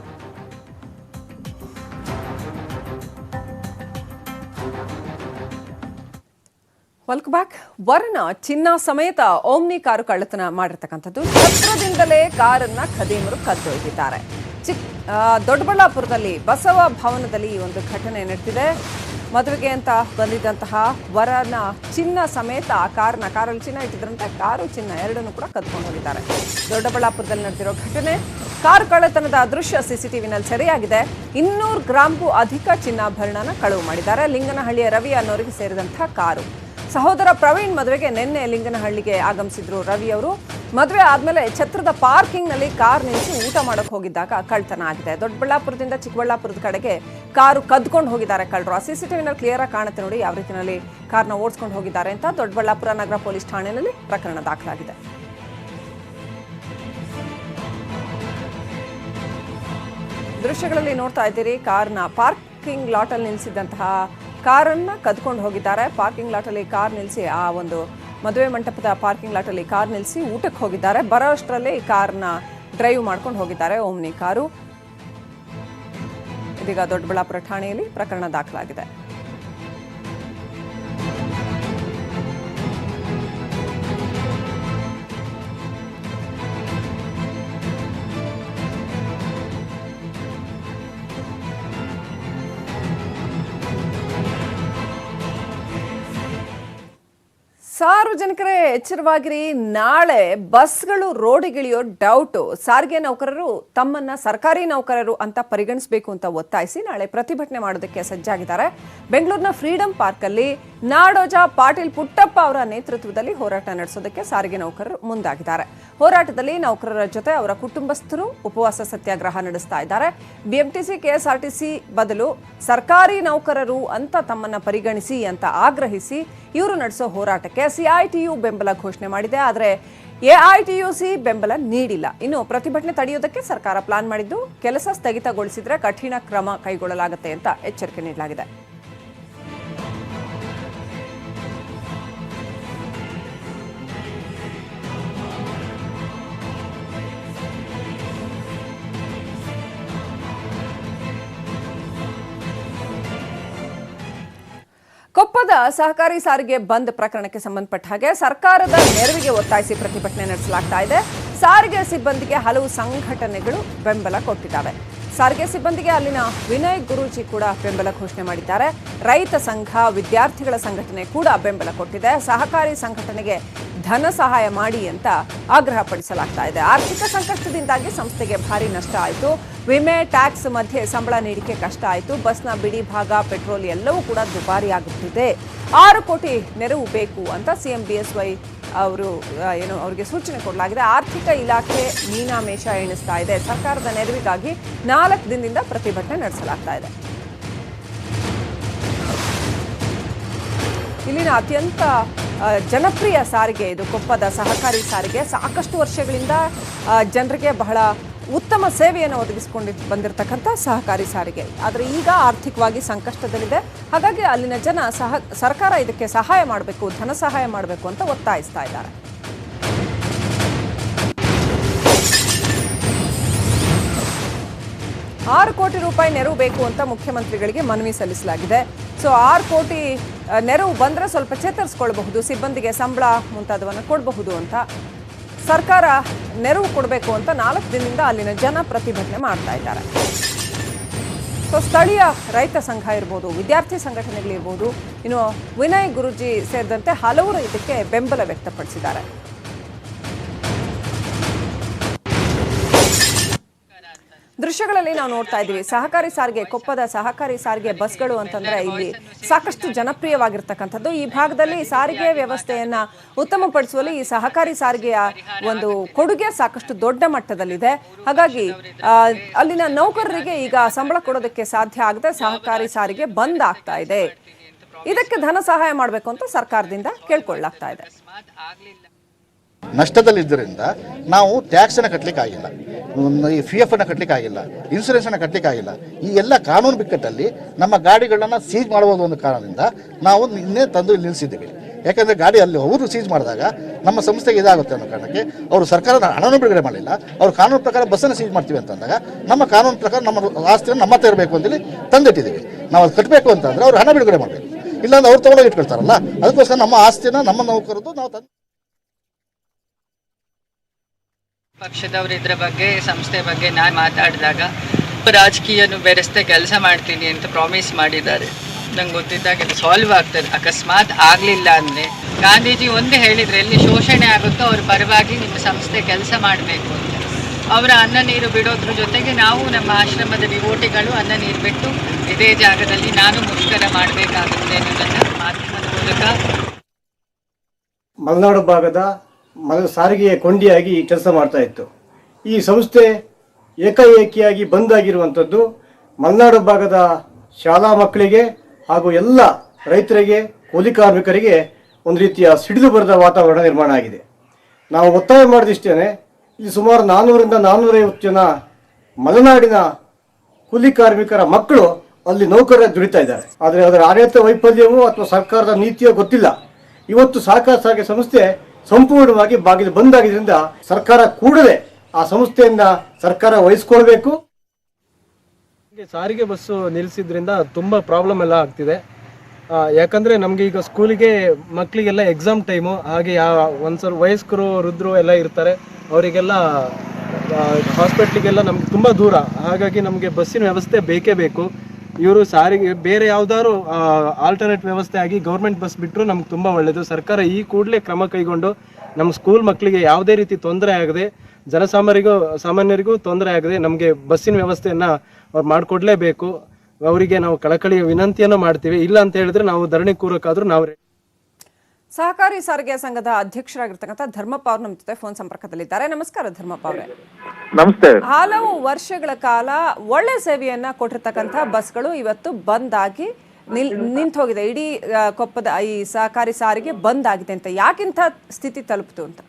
ವೆಲ್ಕಮ್ ಬ್ಯಾಕ್ ವರನ ಚಿನ್ನ ಸಮೇತ ಓಮ್ನಿ ಕಾರು ಕಳ್ಳತನ ಮಾಡಿರ್ತಕ್ಕಂಥದ್ದು. ಛತ್ರದಿಂದಲೇ ಕಾರನ್ನ ಖದೀಮರು ಕದ್ದೊಯ್ದಿದ್ದಾರೆ. ಚಿಕ್ ದೊಡ್ಡಬಳ್ಳಾಪುರದಲ್ಲಿ ಬಸವ ಭವನದಲ್ಲಿ ಈ ಒಂದು ಘಟನೆ ನಡೆದಿದೆ. ಮದುವೆಗೆ ಅಂತ ಬಂದಿದ್ದಂತಹ ವರನ ಚಿನ್ನ ಸಮೇತ ಆ ಕಾರನ್ನ, ಕಾರಲ್ಲಿ ಚಿನ್ನ ಇಟ್ಟಿದ್ರಂತೆ, ಕಾರು ಚಿನ್ನ ಎರಡನ್ನೂ ಕೂಡ ಕದ್ಕೊಂಡು ಹೋಗಿದ್ದಾರೆ. ದೊಡ್ಡಬಳ್ಳಾಪುರದಲ್ಲಿ ನಡೆದಿರೋ ಘಟನೆ. ಕಾರು ಕಳ್ಳತನದ ದೃಶ್ಯ ಸಿಸಿಟಿವಿನಲ್ಲಿ ಸೆರೆಯಾಗಿದೆ. ಇನ್ನೂರು ಗ್ರಾಮ್ಗೂ ಅಧಿಕ ಚಿನ್ನಾಭರಣನ ಕಳವು ಮಾಡಿದ್ದಾರೆ. ಲಿಂಗನಹಳ್ಳಿಯ ರವಿ ಅನ್ನೋರಿಗೆ ಸೇರಿದಂತಹ ಕಾರು. ಸಹೋದರ ಪ್ರವೀಣ್ ಮದುವೆಗೆ ನಿನ್ನೆ ಲಿಂಗನಹಳ್ಳಿಗೆ ಆಗಮಿಸಿದ್ರು ರವಿ ಅವರು. ಮದುವೆ ಆದ್ಮೇಲೆ ಛತ್ರದ ಪಾರ್ಕಿಂಗ್ನಲ್ಲಿ ಕಾರ್ ನಿಲ್ಲಿಸಿ ಊಟ ಮಾಡಕ್ ಹೋಗಿದ್ದಾಗ ಕಳ್ತನ ಆಗಿದೆ. ದೊಡ್ಡಬಳ್ಳಾಪುರದಿಂದ ಚಿಕ್ಕಬಳ್ಳಾಪುರದ ಕಡೆಗೆ ಕಾರು ಕದ್ಕೊಂಡು ಹೋಗಿದ್ದಾರೆ ಕಳ್ಳರು. ಆ ಸಿಸಿಟಿವಿನಲ್ಲಿ ಕ್ಲಿಯರ್ ಆಗಿ ಕಾಣುತ್ತೆ ನೋಡಿ ಯಾವ ರೀತಿಯಲ್ಲಿ ಕಾರ್ನ ಓಡಿಸ್ಕೊಂಡು ಹೋಗಿದ್ದಾರೆ ಅಂತ ದೊಡ್ಡಬಳ್ಳಾಪುರ ನಗರ ಪೊಲೀಸ್ ಠಾಣೆಯಲ್ಲಿ ಪ್ರಕರಣ ದಾಖಲಾಗಿದೆ. ದೃಶ್ಯಗಳಲ್ಲಿ ನೋಡ್ತಾ ಇದ್ದೀರಿ, ಕಾರ್ನ ಪಾರ್ಕಿಂಗ್ ಲಾಟಲ್ಲಿ ನಿಲ್ಲಿಸಿದ್ದಂತಹ ಕಾರನ್ನ ಕದ್ಕೊಂಡು ಹೋಗಿದ್ದಾರೆ. ಪಾರ್ಕಿಂಗ್ ಲಾಟಲ್ಲಿ ಕಾರ್ ನಿಲ್ಲಿಸಿ ಆ ಒಂದು ಮದುವೆ ಮಂಟಪದ ಪಾರ್ಕಿಂಗ್ ಲಾಟಲ್ಲಿ ಕಾರ್ ನಿಲ್ಲಿಸಿ ಊಟಕ್ಕೆ ಹೋಗಿದ್ದಾರೆ. ಬರೋ ಅಷ್ಟರಲ್ಲಿ ಈ ಕಾರ್ನ ಡ್ರೈವ್ ಮಾಡ್ಕೊಂಡು ಹೋಗಿದ್ದಾರೆ ಓಮ್ನಿ ಕಾರು. ಇದೀಗ ದೊಡ್ಡಬಳ್ಳಾಪುರ ಠಾಣೆಯಲ್ಲಿ ಪ್ರಕರಣ ದಾಖಲಾಗಿದೆ. saw ಸಾರ್ವಜನಿಕರೇ, ಎಚ್ಚರವಾಗಿರಿ. ನಾಳೆ ಬಸ್ಗಳು, ರೋಡಿಗಿಳಿಯೋ ಡೌಟು ಸಾರಿಗೆ ನೌಕರರು ತಮ್ಮನ್ನ ಸರ್ಕಾರಿ ನೌಕರರು ಅಂತ ಪರಿಗಣಿಸಬೇಕು ಅಂತ ಒತ್ತಾಯಿಸಿ ನಾಳೆ ಪ್ರತಿಭಟನೆ ಮಾಡೋದಕ್ಕೆ ಸಜ್ಜಾಗಿದ್ದಾರೆ. ಬೆಂಗಳೂರಿನ ಫ್ರೀಡಂ ಪಾರ್ಕ್ ಅಲ್ಲಿ ನಾಡೋಜ ಪಾಟೀಲ್ ಪುಟ್ಟಪ್ಪ ಅವರ ನೇತೃತ್ವದಲ್ಲಿ ಹೋರಾಟ ನಡೆಸೋದಕ್ಕೆ ಸಾರಿಗೆ ನೌಕರರು ಮುಂದಾಗಿದ್ದಾರೆ. ಹೋರಾಟದಲ್ಲಿ ನೌಕರರ ಜೊತೆ ಅವರ ಕುಟುಂಬಸ್ಥರು ಉಪವಾಸ ಸತ್ಯಾಗ್ರಹ ನಡೆಸ್ತಾ ಇದ್ದಾರೆ. ಬಿಎಂಟಿಸಿ ಕೆಎಸ್ಆರ್ಟಿಸಿ ಬದಲು ಸರ್ಕಾರಿ ನೌಕರರು ಅಂತ ತಮ್ಮನ್ನ ಪರಿಗಣಿಸಿ ಅಂತ ಆಗ್ರಹಿಸಿ ಇವರು ನಡೆಸೋ ಹೋರಾಟಕ್ಕೆ ಸಿಐಟಿಯು ಬೆಂಬಲ ಘೋಷಣೆ ಮಾಡಿದೆ, ಆದರೆ ಎಐಟಿಯುಸಿ ಬೆಂಬಲ ನೀಡಿಲ್ಲ. ಇನ್ನು ಪ್ರತಿಭಟನೆ ತಡೆಯೋದಕ್ಕೆ ಸರ್ಕಾರ ಪ್ಲಾನ್ ಮಾಡಿದ್ದು, ಕೆಲಸ ಸ್ಥಗಿತಗೊಳಿಸಿದ್ರೆ ಕಠಿಣ ಕ್ರಮ ಕೈಗೊಳ್ಳಲಾಗುತ್ತೆ ಅಂತ ಎಚ್ಚರಿಕೆ ನೀಡಲಾಗಿದೆ. ಕೊಪ್ಪದ ಸಹಕಾರಿ ಸಾರಿಗೆ ಬಂದ್ ಪ್ರಕರಣಕ್ಕೆ ಸಂಬಂಧಪಟ್ಟ ಹಾಗೆ ಸರ್ಕಾರದ ನೆರವಿಗೆ ಒತ್ತಾಯಿಸಿ ಪ್ರತಿಭಟನೆ ನಡೆಸಲಾಗ್ತಾ ಇದೆ. ಸಾರಿಗೆ ಸಿಬ್ಬಂದಿಗೆ ಹಲವು ಸಂಘಟನೆಗಳು ಬೆಂಬಲ ಕೊಟ್ಟಿದ್ದಾವೆ. ಸಾರಿಗೆ ಸಿಬ್ಬಂದಿಗೆ ಅಲ್ಲಿನ ವಿನಯ್ ಗುರೂಜಿ ಕೂಡ ಬೆಂಬಲ ಘೋಷಣೆ ಮಾಡಿದ್ದಾರೆ. ರೈತ ಸಂಘ, ವಿದ್ಯಾರ್ಥಿಗಳ ಸಂಘಟನೆ ಕೂಡ ಬೆಂಬಲ ಕೊಟ್ಟಿದೆ. ಸಹಕಾರಿ ಸಂಘಟನೆಗೆ ಧನ ಸಹಾಯ ಮಾಡಿ ಅಂತ ಆಗ್ರಹ ಪಡಿಸಲಾಗ್ತಾ ಇದೆ. ಆರ್ಥಿಕ ಸಂಕಷ್ಟದಿಂದಾಗಿ ಸಂಸ್ಥೆಗೆ ಭಾರಿ ನಷ್ಟ ಆಯಿತು. ವಿಮೆ, ಟ್ಯಾಕ್ಸ್ ಮಧ್ಯೆ ಸಂಬಳ ನೀಡಿಕೆ ಕಷ್ಟ ಆಯಿತು. ಬಸ್ನ ಬಿಡಿ ಭಾಗ, ಪೆಟ್ರೋಲ್ ಎಲ್ಲವೂ ಕೂಡ ದುಬಾರಿ ಆಗುತ್ತಿದೆ ಆರು ಕೋಟಿ ನೆರವು ಬೇಕು ಅಂತ ಸಿಎಂ ಬಿಎಸ್ವೈ ಅವರು ಏನು, ಅವರಿಗೆ ಸೂಚನೆ ಕೊಡಲಾಗಿದೆ. ಆರ್ಥಿಕ ಇಲಾಖೆ ಮೀನಾಮೇಷ ಎಣಿಸ್ತಾ ಇದೆ. ಸರ್ಕಾರದ ನೆರವಿಗಾಗಿ ನಾಲ್ಕು ದಿನದಿಂದ ಪ್ರತಿಭಟನೆ ನಡೆಸಲಾಗ್ತಾ ಇದೆ. ಇಲ್ಲಿನ ಅತ್ಯಂತ ಜನಪ್ರಿಯ ಸಾರಿಗೆ ಇದು ಕೊಪ್ಪದ ಸಹಕಾರಿ ಸಾರಿಗೆ. ಸಾಕಷ್ಟು ವರ್ಷಗಳಿಂದ ಜನರಿಗೆ ಬಹಳ ಉತ್ತಮ ಸೇವೆಯನ್ನು ಒದಗಿಸಿಕೊಂಡು ಬಂದಿರತಕ್ಕಂಥ ಸಹಕಾರಿ ಸಾರಿಗೆ. ಆದರೆ ಈಗ ಆರ್ಥಿಕವಾಗಿ ಸಂಕಷ್ಟದಲ್ಲಿದೆ. ಹಾಗಾಗಿ ಅಲ್ಲಿನ ಜನ ಸಹ ಸರ್ಕಾರ ಇದಕ್ಕೆ ಸಹಾಯ ಮಾಡಬೇಕು, ಧನ ಸಹಾಯ ಮಾಡಬೇಕು ಅಂತ ಒತ್ತಾಯಿಸ್ತಾ ಇದ್ದಾರೆ. ಆರು ಕೋಟಿ ರೂಪಾಯಿ ನೆರವು ಬೇಕು ಅಂತ ಮುಖ್ಯಮಂತ್ರಿಗಳಿಗೆ ಮನವಿ ಸಲ್ಲಿಸಲಾಗಿದೆ. ಸೊ, ಆರು ಕೋಟಿ ನೆರವು ಬಂದರೆ ಸ್ವಲ್ಪ ಚೇತರಿಸ್ಕೊಳ್ಬಹುದು, ಸಿಬ್ಬಂದಿಗೆ ಸಂಬಳ ಮುಂತಾದವನ್ನು ಕೊಡಬಹುದು ಅಂತ ಸರ್ಕಾರ ನೆರವು ಕೊಡಬೇಕು ಅಂತ ನಾಲ್ಕು ದಿನದಿಂದ ಅಲ್ಲಿನ ಜನ ಪ್ರತಿಭಟನೆ ಮಾಡ್ತಾ ಇದ್ದಾರೆ. ಸೊ ಸ್ಥಳೀಯ ರೈತ ಸಂಘ ಇರ್ಬೋದು, ವಿದ್ಯಾರ್ಥಿ ಸಂಘಟನೆಗಳಿರ್ಬೋದು, ಇನ್ನು ವಿನಯ್ ಗುರುಜಿ ಸೇರಿದಂತೆ ಹಲವರು ಇದಕ್ಕೆ ಬೆಂಬಲ ವ್ಯಕ್ತಪಡಿಸಿದ್ದಾರೆ. ದೃಶ್ಯಗಳಲ್ಲಿ ನಾವು ನೋಡ್ತಾ ಇದ್ದೀವಿ. ಸಹಕಾರಿ ಸಾರಿಗೆ, ಕೊಪ್ಪದ ಸಹಕಾರಿ ಸಾರಿಗೆ ಬಸ್ಗಳು ಅಂತಂದ್ರೆ ಇಲ್ಲಿ ಸಾಕಷ್ಟು ಜನಪ್ರಿಯವಾಗಿರ್ತಕ್ಕಂಥದ್ದು. ಈ ಭಾಗದಲ್ಲಿ ಸಾರಿಗೆ ವ್ಯವಸ್ಥೆಯನ್ನ ಉತ್ತಮಪಡಿಸುವಲ್ಲಿ ಈ ಸಹಕಾರಿ ಸಾರಿಗೆಯ ಒಂದು ಕೊಡುಗೆ ಸಾಕಷ್ಟು ದೊಡ್ಡ ಮಟ್ಟದಲ್ಲಿದೆ. ಹಾಗಾಗಿ ಅಲ್ಲಿನ ನೌಕರರಿಗೆ ಈಗ ಸಂಬಳ ಕೊಡೋದಕ್ಕೆ ಸಾಧ್ಯ ಆಗದೆ ಸಹಕಾರಿ ಸಾರಿಗೆ ಬಂದ್ ಆಗ್ತಾ ಇದೆ. ಇದಕ್ಕೆ ಧನ ಸಹಾಯ ಮಾಡಬೇಕು ಅಂತ ಸರ್ಕಾರದಿಂದ ಕೇಳ್ಕೊಳ್ಳಾಗ್ತಾ ಇದೆ. ನಷ್ಟದಲ್ಲಿದ್ದರಿಂದ ನಾವು ಟ್ಯಾಕ್ಸನ್ನು ಕಟ್ಟಲಿಕ್ಕೆ ಆಗಿಲ್ಲ. ಒಂದು ಈ ಪಿ ಎಫ್ ಅನ್ನು ಕಟ್ಟಲಿಕ್ಕೆ ಆಗಿಲ್ಲ. ಇನ್ಸೂರೆನ್ಸನ್ನು ಕಟ್ಟಲಿಕ್ಕೆ ಆಗಿಲ್ಲ. ಈ ಎಲ್ಲ ಕಾನೂನು ಬಿಕ್ಕಟ್ಟಲ್ಲಿ ನಮ್ಮ ಗಾಡಿಗಳನ್ನು ಸೀಜ್ ಮಾಡಬಹುದು ಒಂದು ಕಾರಣದಿಂದ ನಾವು ನಿನ್ನೆ ತಂದು ಇಲ್ಲಿ ನಿಲ್ಲಿಸಿದ್ದೀವಿ. ಯಾಕಂದರೆ ಗಾಡಿ ಅಲ್ಲಿ ಅವರು ಸೀಜ್ ಮಾಡಿದಾಗ ನಮ್ಮ ಸಂಸ್ಥೆಗೆ ಇದಾಗುತ್ತೆ ಅನ್ನೋ ಕಾರಣಕ್ಕೆ ಅವರು ಸರ್ಕಾರದ ಹಣವನ್ನು ಬಿಡುಗಡೆ ಮಾಡಲಿಲ್ಲ. ಅವರು ಕಾನೂನು ಪ್ರಕಾರ ಬಸ್ಸನ್ನು ಸೀಜ್ ಮಾಡ್ತೀವಿ ಅಂತಂದಾಗ ನಮ್ಮ ಕಾನೂನು ಪ್ರಕಾರ ನಮ್ಮ ಆಸ್ತಿಯನ್ನು ನಮ್ಮ ಹತ್ರ ಇರಬೇಕು ಅಂತೇಳಿ ತಂದಿಟ್ಟಿದ್ದೀವಿ. ನಾವು ಅದು ಕಟ್ಟಬೇಕು ಅಂತಂದರೆ ಅವ್ರು ಹಣ ಬಿಡುಗಡೆ ಮಾಡಬೇಕು. ಇಲ್ಲಾಂದ್ರೆ ಅವ್ರು ತೊಗೊಂಡೋಗಿ ಇಟ್ಕೊಳ್ತಾರಲ್ಲ. ಅದಕ್ಕೋಸ್ಕರ ನಮ್ಮ ಆಸ್ತಿನ ನಮ್ಮ ನೌಕರದ್ದು ನಾವು ತಂದು ಪಕ್ಷದವರು ಇದ್ರ ಬಗ್ಗೆ, ಸಂಸ್ಥೆ ಬಗ್ಗೆ ನಾನು ಮಾತಾಡಿದಾಗ, ರಾಜಕೀಯನು ಬೆರೆಸ್ತೆ ಕೆಲಸ ಮಾಡ್ತೀನಿ ಅಂತ ಪ್ರಾಮಿಸ್ ಮಾಡಿದ್ದಾರೆ. ನಂಗೆ ಗೊತ್ತಿದ್ದಾಗ ಇದು ಸಾಲ್ವ್ ಆಗ್ತದೆ. ಅಕಸ್ಮಾತ್ ಆಗಲಿಲ್ಲ ಅಂದರೆ, ಗಾಂಧೀಜಿ ಒಂದು ಹೇಳಿದ್ರೆ ಎಲ್ಲಿ ಶೋಷಣೆ ಆಗುತ್ತೋ ಅವ್ರ ಪರವಾಗಿ ನಿಮ್ಮ ಸಂಸ್ಥೆ ಕೆಲಸ ಮಾಡಬೇಕು ಅಂತ. ಅವರ ಅನ್ನ ನೀರು ಬಿಡೋದ್ರ ಜೊತೆಗೆ ನಾವು ನಮ್ಮ ಆಶ್ರಮದ ಡಿವೋಟಿಗಳು ಅನ್ನ ನೀರು ಬಿಟ್ಟು ಇದೇ ಜಾಗದಲ್ಲಿ ನಾನು ಮುಷ್ಕರ ಮಾಡಬೇಕಾಗುತ್ತೆ ಅನ್ನೋದನ್ನು ಮಾಧ್ಯಮದ ಮೂಲಕ ಮಲೆನಾಡು ಭಾಗದ ಸಾರಿಗೆಯ ಕೊಂಡಿಯಾಗಿ ಕೆಲಸ ಮಾಡ್ತಾ ಇತ್ತು. ಈ ಸಂಸ್ಥೆ ಏಕಾಏಕಿಯಾಗಿ ಬಂದ್ ಆಗಿರುವಂಥದ್ದು ಮಲೆನಾಡು ಭಾಗದ ಶಾಲಾ ಮಕ್ಕಳಿಗೆ ಹಾಗೂ ಎಲ್ಲ ರೈತರಿಗೆ, ಕೂಲಿ ಕಾರ್ಮಿಕರಿಗೆ ಒಂದು ರೀತಿಯ ಸಿಡಿದು ಬರೆದ ವಾತಾವರಣ ನಿರ್ಮಾಣ ಆಗಿದೆ. ನಾವು ಒತ್ತಾಯ ಮಾಡಿದಿಷ್ಟೇನೆ, ಇಲ್ಲಿ ಸುಮಾರು ನಾನ್ನೂರಿಂದ ನಾನ್ನೂರೈವತ್ತು ಜನ ಮಲೆನಾಡಿನ ಕೂಲಿ ಕಾರ್ಮಿಕರ ಮಕ್ಕಳು ಅಲ್ಲಿ ನೌಕರರ ದುಡಿತಾ ಇದ್ದಾರೆ. ಆದರೆ ಅದರ ಆಡಳಿತ ವೈಫಲ್ಯವೋ ಅಥವಾ ಸರ್ಕಾರದ ನೀತಿಯೋ ಗೊತ್ತಿಲ್ಲ. ಇವತ್ತು ಸಹಕಾರ ಸಾರಿಗೆ ಸಂಸ್ಥೆ ಸಂಪೂರ್ಣವಾಗಿ ಬಾಗಿಲು ಬಂದಾಗಿದ್ದರಿಂದ ಸರ್ಕಾರ ಕೂಡಲೇ ಆ ಸಂಸ್ಥೆಯಿಂದ ಸರ್ಕಾರ ವಹಿಸ್ಕೊಳ್ಬೇಕು. ಸಾರಿಗೆ ಬಸ್ಸು ನಿಲ್ಲಿಸಿದ್ರಿಂದ ತುಂಬ ಪ್ರಾಬ್ಲಮ್ ಎಲ್ಲ ಆಗ್ತಿದೆ. ಯಾಕಂದರೆ ನಮ್ಗೆ ಈಗ ಸ್ಕೂಲಿಗೆ ಮಕ್ಕಳಿಗೆಲ್ಲ ಎಕ್ಸಾಮ್ ಟೈಮು ಹಾಗೆ ಒಂದ್ಸಲ ವಯಸ್ಕರು, ವೃದ್ಧರು ಎಲ್ಲ ಇರ್ತಾರೆ. ಅವರಿಗೆಲ್ಲ ಹಾಸ್ಪಿಟ್ಲಿಗೆಲ್ಲ ನಮ್ಗೆ ತುಂಬ ದೂರ. ಹಾಗಾಗಿ ನಮಗೆ ಬಸ್ಸಿನ ವ್ಯವಸ್ಥೆ ಬೇಕೇ ಬೇಕು. ಇವರು ಸಾರಿಗೆ ಬೇರೆ ಯಾವ್ದಾದ್ರು ಆಲ್ಟರ್ನೇಟ್ ವ್ಯವಸ್ಥೆ ಆಗಿ ಗೌರ್ಮೆಂಟ್ ಬಸ್ ಬಿಟ್ಟರು ನಮ್ಗೆ ತುಂಬ ಒಳ್ಳೆಯದು ಸರ್ಕಾರ ಈ ಕೂಡಲೇ ಕ್ರಮ ಕೈಗೊಂಡು ನಮ್ಮ ಸ್ಕೂಲ್ ಮಕ್ಕಳಿಗೆ ಯಾವುದೇ ರೀತಿ ತೊಂದರೆ ಆಗದೆ, ಜನಸಾಮಾನ್ಯರಿಗೂ, ಸಾಮಾನ್ಯರಿಗೂ ತೊಂದರೆ ಆಗದೆ ನಮಗೆ ಬಸ್ಸಿನ ವ್ಯವಸ್ಥೆಯನ್ನು ಅವ್ರು ಮಾಡಿಕೊಡ್ಲೇಬೇಕು ಅವರಿಗೆ ನಾವು ಕಳಕಳಿಯ ವಿನಂತಿಯನ್ನು ಮಾಡ್ತೀವಿ ಇಲ್ಲ ಅಂತ ಹೇಳಿದ್ರೆ ನಾವು ಧರಣಿ ಕೂರೋಕ್ಕಾದ್ರೂ ನಾವು. ಸಹಕಾರಿ ಸಾರಿಗೆ ಸಂಘದ ಅಧ್ಯಕ್ಷರಾಗಿರ್ತಕ್ಕಂಥ ಧರ್ಮಪ್ಪ ಅವರು ನಮ್ಮ ಜೊತೆ ಫೋನ್ ಸಂಪರ್ಕದಲ್ಲಿದ್ದಾರೆ. ನಮಸ್ಕಾರ ಧರ್ಮಪ್ಪ ಅವರೇ. ನಮಸ್ತೆ. ಹಲವು ವರ್ಷಗಳ ಕಾಲ ಒಳ್ಳೆ ಸೇವೆಯನ್ನ ಕೊಟ್ಟಿರ್ತಕ್ಕಂಥ ಬಸ್ಗಳು ಇವತ್ತು ಬಂದ್ ಆಗಿ ನಿಲ್ ನಿಂತು ಹೋಗಿದೆ. ಇಡೀ ಕೊಪ್ಪದ ಈ ಸಹಕಾರಿ ಸಾರಿಗೆ ಬಂದ್ ಆಗಿದೆ ಅಂತ. ಯಾಕಿಂತ ಸ್ಥಿತಿ ತಲುಪಿತು ಅಂತ?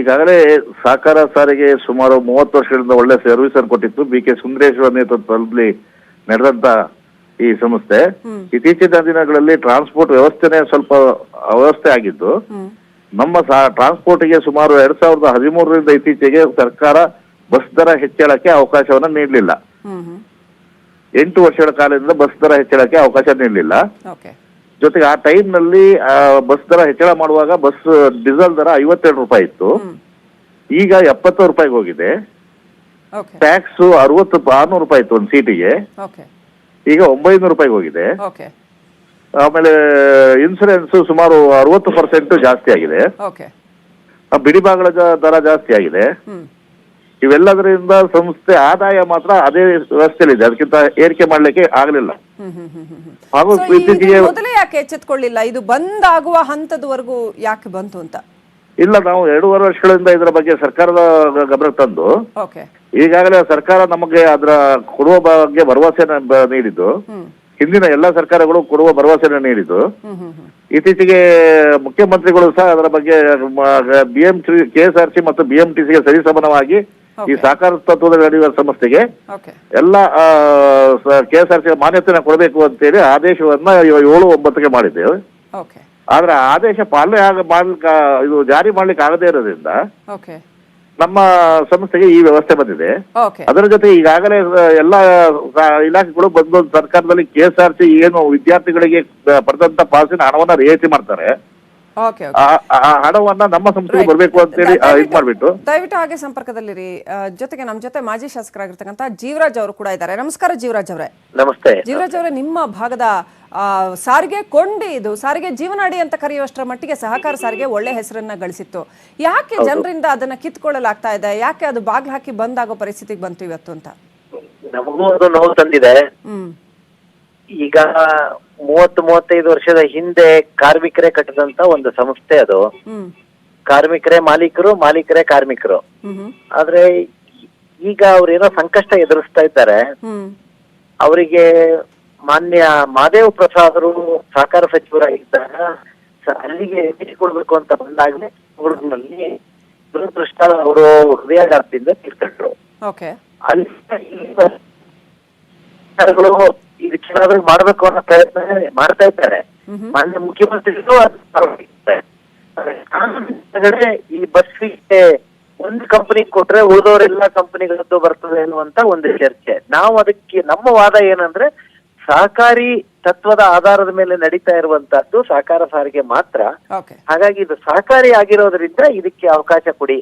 ಈಗಾಗಲೇ ಸಹಕಾರ ಸಾರಿಗೆ ಸುಮಾರು ಮೂವತ್ತು ವರ್ಷಗಳಿಂದ ಒಳ್ಳೆ ಸರ್ವಿಸ್ ಅನ್ನು ಕೊಟ್ಟಿತ್ತು. ಬಿ ಕೆ ಸುಂದರೇಶ್ವರ ನೇತೃತ್ವದಲ್ಲಿ ನಡೆದಂತ ಈ ಸಂಸ್ಥೆ ಇತ್ತೀಚಿನ ದಿನಗಳಲ್ಲಿ ಟ್ರಾನ್ಸ್ಪೋರ್ಟ್ ವ್ಯವಸ್ಥೆನೇ ಸ್ವಲ್ಪ ಅವ್ಯವಸ್ಥೆ ಆಗಿದ್ದು ನಮ್ಮ ಟ್ರಾನ್ಸ್ಪೋರ್ಟ್ಗೆ ಸುಮಾರು ಎರಡ್ ಸಾವಿರದ ಹದಿಮೂರರಿಂದ ಇತ್ತೀಚೆಗೆ ಸರ್ಕಾರ ಬಸ್ ದರ ಹೆಚ್ಚಳಕ್ಕೆ ಅವಕಾಶವನ್ನ ನೀಡಲಿಲ್ಲ. ಎಂಟು ವರ್ಷಗಳ ಕಾಲದಿಂದ ಬಸ್ ದರ ಹೆಚ್ಚಳಕ್ಕೆ ಅವಕಾಶ ನೀಡಲಿಲ್ಲ. ಜೊತೆಗೆ ಆ ಟೈಮ್ನಲ್ಲಿ ಬಸ್ ದರ ಹೆಚ್ಚಳ ಮಾಡುವಾಗ ಬಸ್ ಡೀಸೆಲ್ ದರ ಐವತ್ತೆರಡು ರೂಪಾಯಿ ಇತ್ತು. ಈಗ ಎಪ್ಪತ್ತು ರೂಪಾಯಿಗೆ ಹೋಗಿದೆ. ಟ್ಯಾಕ್ಸ್ ಅರವತ್ತು ಆರ್ನೂರು ರೂಪಾಯಿ ಇತ್ತು ಒಂದು ಸೀಟಿಗೆ. ಈಗ ಒಂಬೈನೂರು ರೂಪಾಯಿಗೆ ಹೋಗಿದೆ. ಓಕೆ. ಆಮೇಲೆ ಇನ್ಸೂರೆನ್ಸ್ ಸುಮಾರು ಅರವತ್ತು ಪರ್ಸೆಂಟ್ ಜಾಸ್ತಿ ಆಗಿದೆ. ಓಕೆ. ಆ ಬಿಡಿಭಾಗಗಳ ಜ- ದರ ಜಾಸ್ತಿ ಆಗಿದೆ. ಹ್ಮ್. ಇವೆಲ್ಲದರಿಂದ ಸಂಸ್ಥೆ ಆದಾಯ ಮಾತ್ರ ಅದೇ ವ್ಯವಸ್ಥೆಯಲ್ಲಿದೆ ಅದಕ್ಕಿಂತ ಏರಿಕೆ ಮಾಡ್ಲಿಕ್ಕೆ ಆಗಲಿಲ್ಲ. ಹಾಗೂ So, ಈ- ಇದು ಇತ್ತೀಚೆಗೆ ಮೊದಲೇ ಯಾಕೆ ಎಚ್ಚೆತ್ಕೊಳ್ಳಿಲ್ಲ? ಇದು ಬಂದ್ ಆಗುವ ಹಂತದವರೆಗೂ ಯಾಕೆ ಬಂತು ಅಂತ? ಇಲ್ಲ ನಾವು ಎರಡೂವರೆ ವರ್ಷಗಳಿಂದ ಇದರ ಬಗ್ಗೆ ಸರ್ಕಾರದ ಗಮನಕ್ಕೆ ತಂದು ಓಕೆ ಈಗಾಗಲೇ ಸರ್ಕಾರ ನಮಗೆ ಅದರ ಕೊಡುವ ಬಗ್ಗೆ ಭರವಸೆನ ಬ- ನೀಡಿದ್ದು. ಹಿಂದಿನ ಎಲ್ಲಾ ಸರ್ಕಾರಗಳು ಕೊಡುವ ಭರವಸೆನ ನೀಡಿದ್ದು. ಇತ್ತೀಚೆಗೆ ಮುಖ್ಯಮಂತ್ರಿಗಳು ಸಹ ಅದರ ಬಗ್ಗೆ BM KSR K S R C ಮತ್ತು ಬಿಎಂಟಿಸಿಗೆ ಸರಿಸಮಾನವಾಗಿ ಈ ಸಾಕಾರ ತತ್ವದ ನಡೆಯುವ ಸಂಸ್ಥೆಗೆ ಓಕೆ ಎಲ್ಲ ಕೆ ಎಸ್ ಆರ್ ಸಿ ಮಾನ್ಯತೆನ ಕೊಡಬೇಕು ಅಂತೇಳಿ ಆದೇಶವನ್ನ ಏಳು ಒಂಬತ್ತಕ್ಕೆ ಮಾಡಿದ್ದೇವೆ. ಓಕೆ ಆದ್ರೆ ಆದೇಶ ಪಾಲನೆ ಆಗ ಮಾಡ್ಲಿಕ್ಕೆ ಇದು ಜಾರಿ ಮಾಡ್ಲಿಕ್ಕೆ ಆಗದೇ ಇರೋದ್ರಿಂದ ನಮ್ಮ ಸಂಸ್ಥೆಗೆ ಈ ವ್ಯವಸ್ಥೆ ಬಂದಿದೆ. ಅದರ ಜೊತೆ ಈಗಾಗಲೇ ಎಲ್ಲಾ ಇಲಾಖೆಗಳು ಬಂದು ಸರ್ಕಾರದಲ್ಲಿ ಕೆ ಎಸ್ ಆರ್ ಸಿ ಏನು ವಿದ್ಯಾರ್ಥಿಗಳಿಗೆ ಪಡೆದಂತ ಪಾಸಿನ ಹಣವನ್ನ ರಿಯಾಯಿತಿ ಮಾಡ್ತಾರೆ. ಓಕೆ ಆ ಆ ಹಣವನ್ನ ನಮ್ಮ ಸಂಸ್ಥೆಗೆ ಬರಬೇಕು ಅಂತ ಹೇಳಿ ಇದ್ ಮಾಡ್ಬಿಟ್ಟು. ದಯವಿಟ್ಟು ಹಾಗೆ ಸಂಪರ್ಕದಲ್ಲಿರಿ. ಆ, ಜೊತೆಗೆ ನಮ್ಮ ಜೊತೆ ಮಾಜಿ ಶಾಸಕರಾಗಿರ್ತಕ್ಕಂಥ ಜೀವರಾಜ್ ಅವರು ಕೂಡ ಇದ್ದಾರೆ. ನಮಸ್ಕಾರ ಜೀವರಾಜ್ ಅವರೇ. ನಮಸ್ತೆ. ಜೀವರಾಜ್ ಅವರೇ ನಿಮ್ಮ ಭಾಗದ ಆ, ಸಾರಿಗೆ ಕೊಂಡಿ ಇದು ಸಾರಿಗೆ ಜೀವನಾಡಿ ಅಂತ ಕರೆಯುವಷ್ಟರ ಮಟ್ಟಿಗೆ ಸಹಕಾರ ಸಾರಿಗೆ ಒಳ್ಳೆ ಹೆಸರನ್ನ ಗಳಿಸಿತ್ತು. ಯಾಕೆ ಜನರಿಂದ ಅದನ್ನ ಕಿತ್ಕೊಳ್ಳಲಾಗ್ತಾ ಇದೆ? ಯಾಕೆ ಅದು ಬಾಗ್ಲು ಹಾಕಿ ಬಂದಾಗೋ ಪರಿಸ್ಥಿತಿಗೆ ಬಂತು ಇವತ್ತು ಅಂತ? ನಮಗೂ ಅದು ನೋವು ತಂದಿದೆ. ಹ್ಮ್. ಈಗ ಮೂವತ್ತು ಮೂವತ್ತೈದು ವರ್ಷದ ಹಿಂದೆ ಕಾರ್ಮಿಕರೇ ಕಟ್ಟಿದಂತ ಒಂದು ಸಂಸ್ಥೆ ಅದು. ಹ್ಮ್. ಕಾರ್ಮಿಕರೇ ಮಾಲೀಕರು ಮಾಲೀಕರೇ ಕಾರ್ಮಿಕರು. ಹ್ಮ್ ಆದ್ರೆ ಈಗ ಅವ್ರೇನೋ ಸಂಕಷ್ಟ ಎದುರಿಸ್ತಾ ಇದ್ದಾರೆ. ಹ್ಮ್. ಅವರಿಗೆ ಮಾನ್ಯ ಮಾದೇವ್ ಪ್ರಸಾದರು ಸಹಕಾರ ಸಚಿವರಾಗಿದ್ದಾಗ ಸ- ಅಲ್ಲಿಗೆ ಭೇಟಿ ಕೊಡ್ಬೇಕು ಅಂತ ಬಂದಾಗಲೇ ಬೆಂಗಳೂರಿನಲ್ಲಿ ದುರದೃಷ್ಟ ಅವರು ಹೃದಯಾಘಾತದಿಂದ ತೀರ್ಕೊಂಡ್ರು. ಓಕೆ. ಅಲ್ಲಿ ಇದಕ್ಕೇನಾದ್ರೂ ಮಾಡಬೇಕು ಅನ್ನೋ ಪ್ರಯತ್ನ ಮಾಡ್ತಾ ಇದ್ದಾರೆ. ಮಾನ್ಯ ಮುಖ್ಯಮಂತ್ರಿಗಳು ಅದ್ ಈ ಬಸ್ಸಿಗೆ ಒಂದು ಕಂಪನಿ ಕೊಟ್ರೆ ಉಳಿದವರೆಲ್ಲ ಕಂಪನಿಗಳದ್ದು ಬರ್ತದೆ ಅನ್ನುವಂತ ಒಂದು ಚರ್ಚೆ. ನಾವು ಅದಕ್ಕೆ ನಮ್ಮ ವಾದ ಏನಂದ್ರೆ ಸಹಕಾರಿ ತತ್ವದ ಆಧಾರದ ಮೇಲೆ ನಡೀತಾ ಇರುವಂತಹದ್ದು ಸಹಕಾರ ಸಾರಿಗೆ ಮಾತ್ರ. ಹಾಗಾಗಿ ಇದು ಸಹಕಾರಿ ಆಗಿರೋದ್ರಿಂದ ಇದಕ್ಕೆ ಅವಕಾಶ ಕೊಡಿ.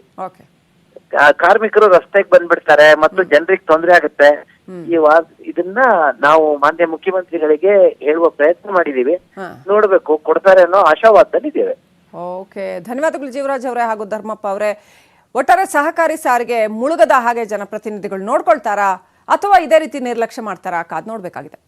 ಕಾರ್ಮಿಕರು ರಸ್ತೆಗೆ ಬಂದ್ಬಿಡ್ತಾರೆ ಮತ್ತು ಜನರಿಗೆ ತೊಂದರೆ ಆಗುತ್ತೆ. ಈ ವಾದ ಇದನ್ನ ನಾವು ಮಾನ್ಯ ಮುಖ್ಯಮಂತ್ರಿಗಳಿಗೆ ಹೇಳುವ ಪ್ರಯತ್ನ ಮಾಡಿದೀವಿ. ನೋಡ್ಬೇಕು ಕೊಡ್ತಾರೆ ಅನ್ನೋ ಆಶಾವಾದದಲ್ಲಿ ಇದ್ದೇವೆ ಓಕೆ ಧನ್ಯವಾದಗಳು ಜೀವರಾಜ್ ಅವರೇ ಹಾಗೂ ಧರ್ಮಪ್ಪ ಅವರೇ. ಒಟ್ಟಾರೆ ಸಹಕಾರಿ ಸಾರಿಗೆ ಮುಳುಗದ ಹಾಗೆ ಜನಪ್ರತಿನಿಧಿಗಳು ನೋಡ್ಕೊಳ್ತಾರಾ ಅಥವಾ ಇದೇ ರೀತಿ ನಿರ್ಲಕ್ಷ್ಯ ಮಾಡ್ತಾರಾ ಕಾದ್ ನೋಡ್ಬೇಕಾಗಿದೆ.